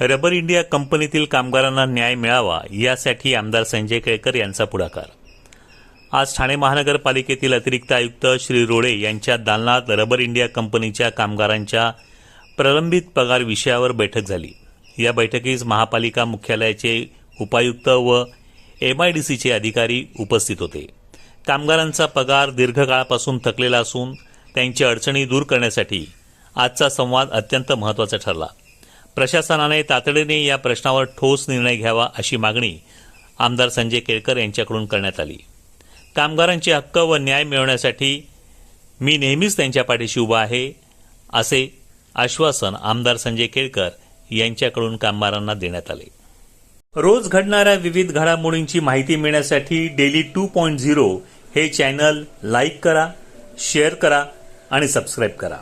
Rubber India कंपनीतील कामगारांना न्याय मिळावा यासाठी आमदार संजय केळकर यांचा पुढाकार. आज ठाणे महानगरपालिकेतील अतिरिक्त आयुक्त श्री रोडे यांच्या दालनात रबर इंडिया कंपनीच्या कामगारांच्या प्रलंबित पगार विषयावर बैठक झाली. या बैठकीस महापालिका मुख्यालयाचे उपायुक्त व एमआयडीसीचे अधिकारी उपस्थित होते. कामगारांचा पगार दीर्घकाळापासून थकलेला असून त्यांची अडचणी दूर करण्यासाठी आजचा संवाद अत्यंत महत्त्वाचा ठरला. प्रशासनाने तातडीने या प्रश्नावर ठोस निर्णय घ्यावा अशी मागणी आमदार संजय केळकर यांच्याकडून करण्यात आली. कामगारांचे हक्क व न्याय मिळवण्यासाठी मी नेहमीच त्यांच्या पाठीशी उभा आहे असे आश्वासन आमदार संजय केळकर यांच्याकडून कामगारांना देण्यात आले. रोज घडणाऱ्या विविध घडामोडींची माहिती मिळण्यासाठी डेली टू पॉईंट झिरो हे चॅनल लाईक करा शेअर करा आणि सबस्क्राईब करा.